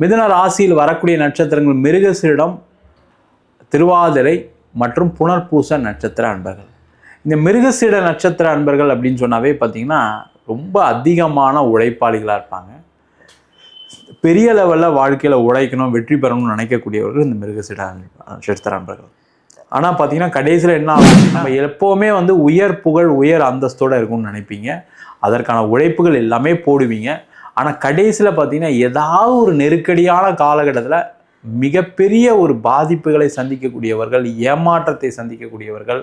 மிதுன ராசியில் வரக்கூடிய நட்சத்திரங்கள் மிருகசீடம் திருவாதிரை மற்றும் புனர்பூச நட்சத்திர அன்பர்கள். இந்த மிருகசீட நட்சத்திர அன்பர்கள் அப்படின்னு சொன்னாவே பார்த்தீங்கன்னா ரொம்ப அதிகமான உழைப்பாளிகளாக இருப்பாங்க. பெரிய லெவலில் வாழ்க்கையில் உழைக்கணும் வெற்றி பெறணும்னு நினைக்கக்கூடியவர்கள் இந்த மிருகசீட நட்சத்திர அன்பர்கள். ஆனால் பார்த்தீங்கன்னா கடைசியில் என்ன ஆகும்? நம்ம எப்போவுமே வந்து உயர் புகழ் உயர் அந்தஸ்தோடு இருக்கும்னு நினைப்பீங்க. அதற்கான உழைப்புகள் எல்லாமே போடுவீங்க. ஆனால் கடைசியில் பார்த்தீங்கன்னா ஏதாவது ஒரு நெருக்கடியான காலகட்டத்தில் மிகப்பெரிய ஒரு பாதிப்புகளை சந்திக்கக்கூடியவர்கள் ஏமாற்றத்தை சந்திக்கக்கூடியவர்கள்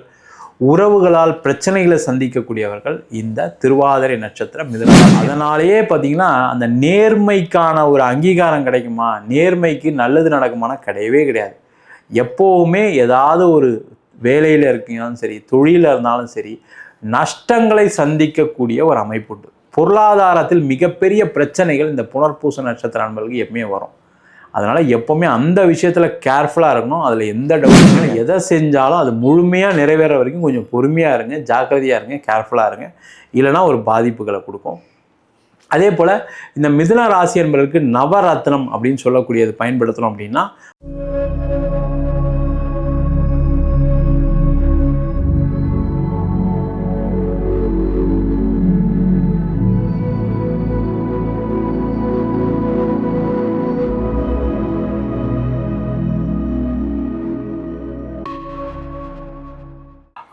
உறவுகளால் பிரச்சனைகளை சந்திக்கக்கூடியவர்கள் இந்த திருவாதிரை நட்சத்திரம் மிதனம் அதனாலேயே பார்த்தீங்கன்னா அந்த நேர்மைக்கான ஒரு அங்கீகாரம் கிடைக்குமா? நேர்மைக்கு நல்லது நடக்குமானா கிடையவே கிடையாது. எப்போவுமே ஏதாவது ஒரு வேலையில் இருக்கீங்கனாலும் சரி தொழிலில் இருந்தாலும் சரி நஷ்டங்களை சந்திக்கக்கூடிய ஒரு அமைப்பு உண்டு. பொருளாதாரத்தில் மிகப்பெரிய பிரச்சனைகள் இந்த புனர்பூச நட்சத்திர அன்பர்களுக்கு எப்பவுமே வரும். அதனால் எப்போவுமே அந்த விஷயத்தில் கேர்ஃபுல்லாக இருக்கணும். அதில் எந்த டவுட்டும் எதை செஞ்சாலும் அது முழுமையாக நிறைவேற வரைக்கும் கொஞ்சம் பொறுமையாக இருங்க ஜாக்கிரதையாக இருங்க கேர்ஃபுல்லாக இருங்க. இல்லைன்னா ஒரு பாதிப்புகளை கொடுக்கும். அதே போல் இந்த மிதுன ராசி என்பதற்கு நவரத்னம் அப்படின்னு சொல்லக்கூடியது பயன்படுத்தணும் அப்படின்னா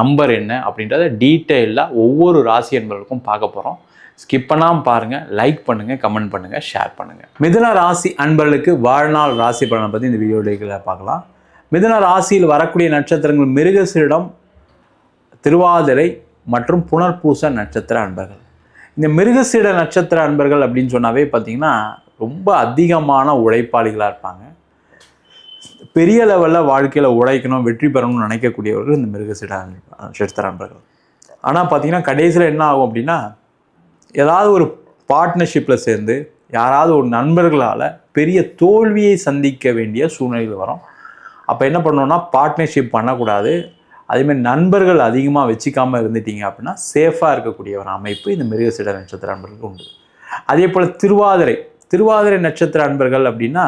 நம்பர் என்ன அப்படின்றத டீட்டெயிலாக ஒவ்வொரு ராசி என்பவர்களுக்கும் பார்க்க போகிறோம் ஸ்கிப் பண்ணாமல் பாருங்கள் லைக் பண்ணுங்கள் கமெண்ட் பண்ணுங்கள் ஷேர் பண்ணுங்கள் மிதுன ராசி அன்பர்களுக்கு வாழ்நாள் ராசி பலனை பற்றி இந்த வீடியோவில் பார்க்கலாம். மிதுன ராசியில் வரக்கூடிய நட்சத்திரங்கள் மிருகசீடம் திருவாதிரை மற்றும் புனர்பூச நட்சத்திர அன்பர்கள். இந்த மிருகசீட நட்சத்திர அன்பர்கள் அப்படின்னு சொன்னாவே பார்த்தீங்கன்னா ரொம்ப அதிகமான உழைப்பாளிகளாக இருப்பாங்க. பெரிய லெவலில் வாழ்க்கையில் உழைக்கணும் வெற்றி பெறணும்னு நினைக்கக்கூடியவர்கள் இந்த மிருகசீட நட்சத்திர அன்பர்கள் ஆனால் பார்த்தீங்கன்னா கடைசியில் என்ன ஆகும் அப்படின்னா ஏதாவது ஒரு பார்ட்னர்ஷிப்பில் சேர்ந்து யாராவது ஒரு நண்பர்களால் பெரிய தோல்வியை சந்திக்க வேண்டிய சூழ்நிலைகள் வரும். அப்போ என்ன பண்ணணும்னா பார்ட்னர்ஷிப் பண்ணக்கூடாது. அதேமாதிரி நண்பர்கள் அதிகமாக வச்சுக்காமல் இருந்துட்டீங்க அப்படின்னா சேஃபாக இருக்கக்கூடிய ஒரு அமைப்பு இந்த மிருகசீட நட்சத்திர அன்பர்களுக்கு உண்டு. அதே போல் திருவாதிரை. திருவாதிரை நட்சத்திர அன்பர்கள் அப்படின்னா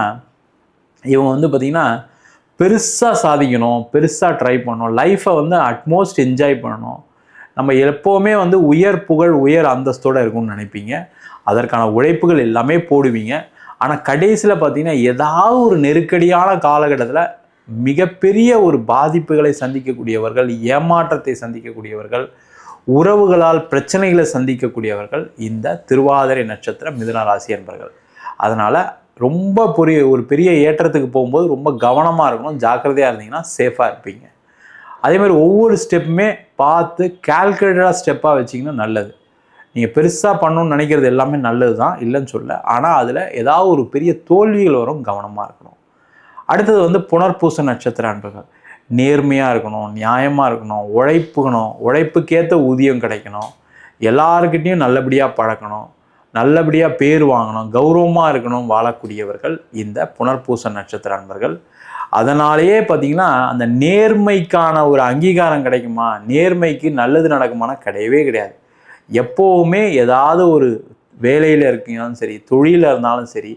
இவங்க வந்து பார்த்திங்கன்னா பெருசாக சாதிக்கணும் பெருசாக ட்ரை பண்ணணும். லைஃப்பை வந்து அட்மோஸ்ட் என்ஜாய் பண்ணணும். நம்ம எப்போவுமே வந்து உயர் புகழ் உயர் அந்தஸ்தோடு இருக்கும்னு நினைப்பீங்க. அதற்கான உழைப்புகள் எல்லாமே போடுவீங்க. ஆனால் கடைசியில் பார்த்தீங்கன்னா ஏதாவது ஒரு நெருக்கடியான காலகட்டத்தில் மிகப்பெரிய ஒரு பாதிப்புகளை சந்திக்கக்கூடியவர்கள் ஏமாற்றத்தை சந்திக்கக்கூடியவர்கள் உறவுகளால் பிரச்சனைகளை சந்திக்கக்கூடியவர்கள் இந்த திருவாதிரை நட்சத்திரம் மிதுன ராசி என்பர்கள். அதனால் ரொம்ப பெரிய ஒரு பெரிய ஏற்றத்துக்கு போகும்போது ரொம்ப கவனமாக இருக்கணும் ஜாக்கிரதையாக இருந்தீங்கன்னா சேஃபாக இருப்பீங்க. அதே மாதிரி ஒவ்வொரு ஸ்டெப்புமே பார்த்து கால்குலேட்டடாக ஸ்டெப்பாக வச்சிங்கன்னா நல்லது. நீங்கள் பெருசாக பண்ணணும்னு நினைக்கிறது எல்லாமே நல்லது தான் இல்லைன்னு சொல்ல. ஆனால் அதில் ஏதாவது ஒரு பெரிய தோல்விகள் வரும் கவனமாக இருக்கணும். அடுத்தது வந்து புனர்பூச நட்சத்திர அன்புகள் நேர்மையாக இருக்கணும் நியாயமாக இருக்கணும் உழைப்புக்கணும் உழைப்புக்கேற்ற ஊதியம் கிடைக்கணும். எல்லாருக்கிட்டேயும் நல்லபடியாக பழக்கணும் நல்லபடியாக பேர் வாங்கணும் கௌரவமாக இருக்கணும் வாழக்கூடியவர்கள் இந்த புனர்பூச நட்சத்திர அன்பர்கள். அதனாலேயே பார்த்தீங்கன்னா அந்த நேர்மைக்கான ஒரு அங்கீகாரம் கிடைக்குமா? நேர்மைக்கு நல்லது நடக்குமானா கிடையவே கிடையாது. எப்போவுமே ஏதாவது ஒரு வேலையில் இருக்கீங்கனாலும் சரி தொழிலில் இருந்தாலும் சரி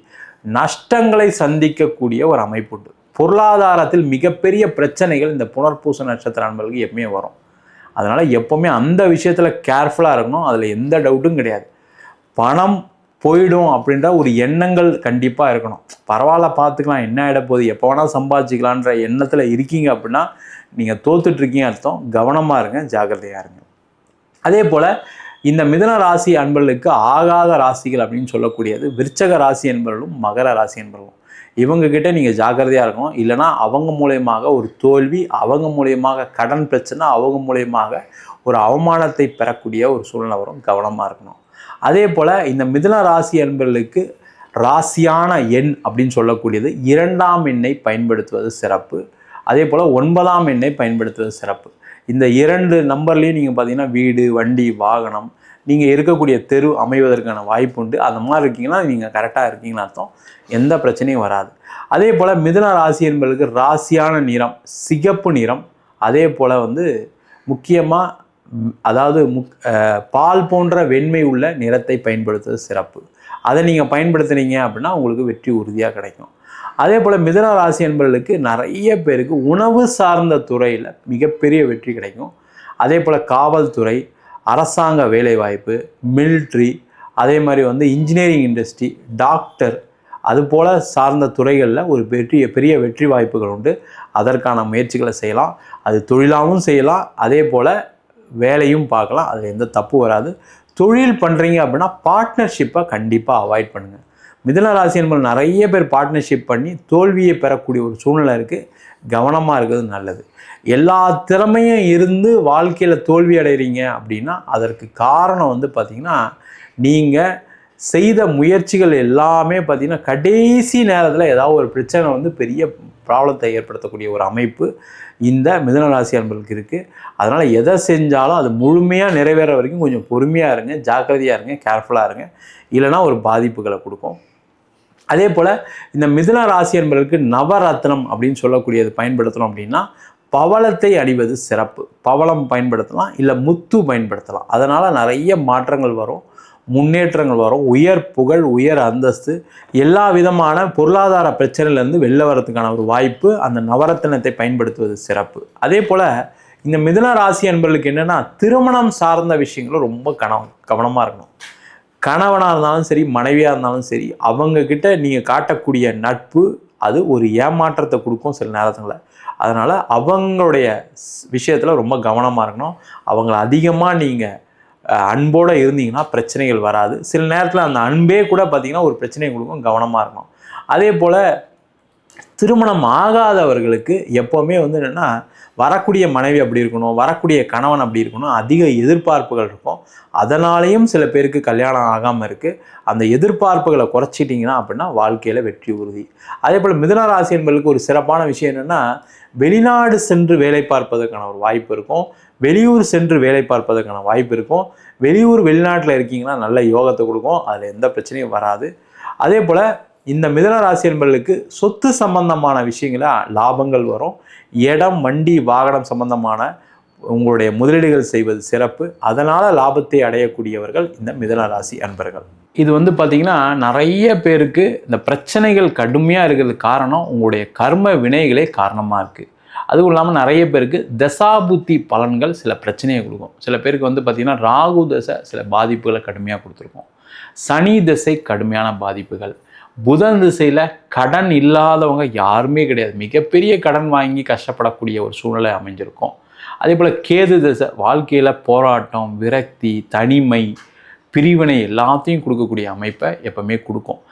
நஷ்டங்களை சந்திக்கக்கூடிய ஒரு அமைப்பு உண்டு. பொருளாதாரத்தில் மிகப்பெரிய பிரச்சனைகள் இந்த புனர்பூச நட்சத்திர அன்பர்களுக்கு எப்பவுமே வரும். அதனால் எப்போவுமே அந்த விஷயத்தில் கேர்ஃபுல்லாக இருக்கணும். அதில் எந்த டவுட்டும் கிடையாது. பணம் போயிடும் அப்படின்ற ஒரு எண்ணங்கள் கண்டிப்பாக இருக்கணும். பரவாயில்ல பார்த்துக்கலாம் என்ன ஆகிடப்போகுது எப்போ வேணால் சம்பாதிச்சிக்கலான்ற எண்ணத்தில் இருக்கீங்க அப்படின்னா நீங்கள் தோத்துட்ருக்கீங்க அர்த்தம். கவனமாக இருங்க ஜாக்கிரதையாக இருங்க. அதே போல் இந்த மிதன ராசி அன்பர்களுக்கு ஆகாத ராசிகள் அப்படின்னு சொல்லக்கூடியது விருச்சக ராசி என்பவர்களும் மகர ராசி என்பவர்களும். இவங்கக்கிட்ட நீங்கள் ஜாக்கிரதையாக இருக்கணும். இல்லைனா அவங்க மூலயமாக ஒரு தோல்வி அவங்க மூலயமாக கடன் பிரச்சனை அவங்க மூலயமாக ஒரு அவமானத்தை பெறக்கூடிய ஒரு சூழ்நிலை வரும். கவனமாக இருக்கணும். அதே போல் இந்த மிதுன ராசி என்பர்களுக்கு ராசியான எண் அப்படின்னு சொல்லக்கூடியது இரண்டாம் எண்ணை பயன்படுத்துவது சிறப்பு. அதே போல் ஒன்பதாம் எண்ணை பயன்படுத்துவது சிறப்பு. இந்த இரண்டு நம்பர்லேயும் நீங்கள் பார்த்தீங்கன்னா வீடு வண்டி வாகனம் நீங்கள் இருக்கக்கூடிய தெரு அமைவதற்கான வாய்ப்பு உண்டு. அந்த மாதிரி இருக்கீங்கன்னா நீங்கள் கரெக்டாக இருக்கீங்கன்னு அர்த்தம். எந்த பிரச்சனையும் வராது. அதே போல் மிதுன ராசி என்பதற்கு ராசியான நிறம் சிகப்பு நிறம். அதே போல் வந்து முக்கியமாக அதாவது முக் பால் போன்ற வெண்மை உள்ள நிறத்தை பயன்படுத்துவது சிறப்பு. அதை நீங்கள் பயன்படுத்துனீங்க அப்படின்னா உங்களுக்கு வெற்றி உறுதியாக கிடைக்கும். அதே போல் மிதன ராசி என்பவர்களுக்கு நிறைய பேருக்கு உணவு சார்ந்த துறையில் மிகப்பெரிய வெற்றி கிடைக்கும். அதே போல் காவல்துறை அரசாங்க வேலைவாய்ப்பு மில்ட்ரி அதே மாதிரி வந்து இன்ஜினியரிங் இண்டஸ்ட்ரி டாக்டர் அதுபோல் சார்ந்த துறைகளில் ஒரு பெரிய பெரிய வெற்றி வாய்ப்புகள் உண்டு. அதற்கான முயற்சிகளை செய்யலாம். அது தொழிலாகவும் செய்யலாம். அதே போல் வேலையும் பார்க்கலாம் அதில் எந்த தப்பு வராது. தொழில் பண்ணுறீங்க அப்படின்னா பார்ட்னர்ஷிப்பை கண்டிப்பாக அவாய்ட் பண்ணுங்கள் மிதன ராசி என்பது நிறைய பேர் பார்ட்னர்ஷிப் பண்ணி தோல்வியை பெறக்கூடிய ஒரு சூழ்நிலை இருக்குது கவனமாக இருக்கிறது நல்லது. எல்லா திறமையும் இருந்து வாழ்க்கையில் தோல்வி அடைகிறீங்க அப்படின்னா அதற்கு காரணம் வந்து பார்த்திங்கன்னா நீங்கள் செய்த முயற்சிகள் எல்லாமே பார்த்திங்கன்னா கடைசி நேரத்தில் ஏதாவது ஒரு பிரச்சனை வந்து பெரிய ப்ராப்ளத்தை ஏற்படுத்தக்கூடிய ஒரு அமைப்பு இந்த மிதனராசி அன்பர்களுக்கு இருக்குது அதனால் எதை செஞ்சாலும் அது முழுமையாக நிறைவேற வரைக்கும் கொஞ்சம் பொறுமையாக இருங்க ஜாக்கிரதையாக இருங்க கேர்ஃபுல்லாக இருங்க. இல்லைனா ஒரு பாதிப்புகளை கொடுக்கும். அதே போல் இந்த மிதுன ராசி என்பதற்கு நவரத்னம் அப்படின்னு சொல்லக்கூடியது பயன்படுத்தணும் அப்படின்னா பவளத்தை அணிவது சிறப்பு. பவளம் பயன்படுத்தலாம் இல்லை முத்து பயன்படுத்தலாம். அதனால் நிறைய மாற்றங்கள் வரும். முன்னேற்றங்கள் வரும். உயர் புகழ் உயர் அந்தஸ்து எல்லா விதமான பொருளாதார பிரச்சனையிலேருந்து வெளில வரதுக்கான ஒரு வாய்ப்பு அந்த நவரத்தினத்தை பயன்படுத்துவது சிறப்பு. அதே போல் இந்த மிதுன ராசி என்பவர்களுக்கு என்னென்னா திருமணம் சார்ந்த விஷயங்களும் ரொம்ப கவனம் கவனமாக இருக்கணும். கணவனாக இருந்தாலும் சரி மனைவியாக இருந்தாலும் சரி அவங்கக்கிட்ட நீங்கள் காட்டக்கூடிய நட்பு அது ஒரு ஏமாற்றத்தை கொடுக்கும் சில நேரத்தில். அதனால் அவங்களுடைய விஷயத்தில் ரொம்ப கவனமாக இருக்கணும். அவங்கள அதிகமாக நீங்கள் அன்போடு இருந்தீங்கன்னா பிரச்சனைகள் வராது. சில நேரத்தில் அந்த அன்பே கூட பார்த்திங்கன்னா ஒரு பிரச்சனை கொடுக்கும் கவனமாக இருக்கணும். அதே போல் திருமணம் ஆகாதவர்களுக்கு எப்போவுமே வந்து என்னென்னா வரக்கூடிய மனைவி அப்படி இருக்கணும் வரக்கூடிய கணவன் அப்படி இருக்கணும் அதிக எதிர்பார்ப்புகள் இருக்கும். அதனாலேயும் சில பேருக்கு கல்யாணம் ஆகாமல் இருக்குது அந்த எதிர்பார்ப்புகளை குறைச்சிட்டிங்கன்னா அப்படின்னா வாழ்க்கையில் வெற்றி உறுதி. அதே போல் மிதனராசி என்பதுக்கு ஒரு சிறப்பான விஷயம் என்னென்னா வெளிநாடு சென்று வேலை பார்ப்பதற்கான ஒரு வாய்ப்பு இருக்கும். வெளியூர் சென்று வேலை பார்ப்பதற்கான வாய்ப்பு இருக்கும். வெளியூர் வெளிநாட்டில் இருக்கீங்கன்னா நல்ல யோகத்தை கொடுக்கும். அதில் எந்த பிரச்சனையும் வராது. அதே போல் இந்த மிதன ராசி என்பர்களுக்கு சொத்து சம்பந்தமான விஷயங்கள லாபங்கள் வரும். இடம் வண்டி வாகனம் சம்பந்தமான உங்களுடைய முதலீடுகள் செய்வது சிறப்பு. அதனால் லாபத்தை அடையக்கூடியவர்கள் இந்த மிதன ராசி அன்பர்கள். இது வந்து பார்த்திங்கன்னா நிறைய பேருக்கு இந்த பிரச்சனைகள் கடுமையாக இருக்கிறது காரணம் உங்களுடைய கர்ம வினைகளே காரணமாக இருக்குது அதுவும் இல்லாமல் நிறைய பேருக்கு தசாபுத்தி பலன்கள் சில பிரச்சனையை கொடுக்கும். சில பேருக்கு வந்து பார்த்திங்கன்னா ராகு தசை சில பாதிப்புகளை கடுமையாக கொடுத்துருக்கோம். சனி திசை கடுமையான பாதிப்புகள். புதன் திசையில் கடன் இல்லாதவங்க யாருமே கிடையாது. மிகப்பெரிய கடன் வாங்கி கஷ்டப்படக்கூடிய ஒரு சூழ்நிலை அமைஞ்சிருக்கும். அதே போல் கேது திசை வாழ்க்கையில் போராட்டம் விரக்தி தனிமை பிரிவினை எல்லாத்தையும் கொடுக்கக்கூடிய அமைப்பை எப்போவுமே கொடுக்கும்.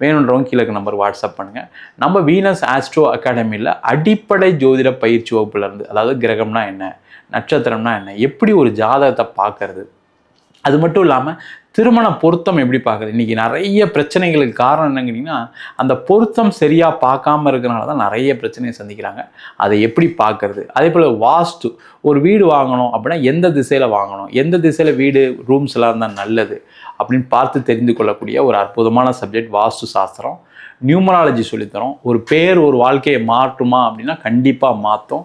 வேணுன்றவங்க கீழே நம்பர் வாட்ஸ்அப் பண்ணுங்கள் நம்ம வீனஸ் ஆஸ்ட்ரோ அகாடமியில் அடிப்படை ஜோதிட பயிற்சி வகுப்புலேருந்து அதாவது கிரகம்னா என்ன நட்சத்திரம்னா என்ன எப்படி ஒரு ஜாதகத்தை பார்க்கறது அது மட்டும் இல்லாமல் திருமண பொருத்தம் எப்படி பார்க்குறது? இன்றைக்கி நிறைய பிரச்சனைகளுக்கு காரணம் என்னங்கிறீங்கன்னா அந்த பொருத்தம் சரியாக பார்க்காம இருக்கிறனால தான் நிறைய பிரச்சனையை சந்திக்கிறாங்க. அதை எப்படி பார்க்கறது? அதே போல் வாஸ்து ஒரு வீடு வாங்கணும் அப்படின்னா எந்த திசையில் வாங்கணும்? எந்த திசையில் வீடு ரூம்ஸ் எல்லாம் இருந்தால் நல்லது? அப்படின்னு பார்த்து தெரிந்து கொள்ளக்கூடிய ஒரு அற்புதமான சப்ஜெக்ட் வாஸ்து சாஸ்திரம். நியூமராலஜி சொல்லித்தரோம். ஒரு பேர் ஒரு வாழ்க்கையை மாற்றுமா அப்படின்னா கண்டிப்பாக மாற்றும்.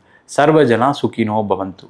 सर्वजना सुखिनो भवंतु